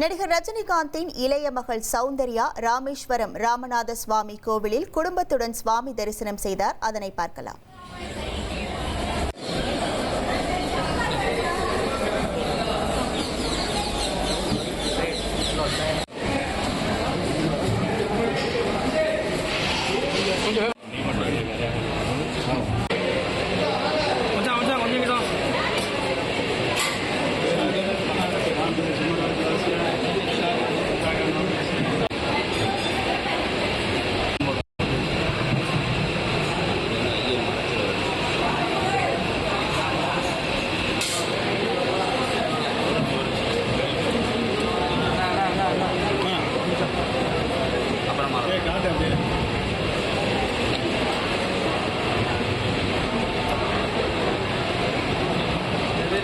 நடிகர் ரஜினிகாந்தின் இளைய மகள் சௌந்தர்யா ராமேஸ்வரம் ராமநாத சுவாமி கோவிலில் குடும்பத்துடன் சுவாமி தரிசனம் செய்தார். அதனை பார்க்கலாம்.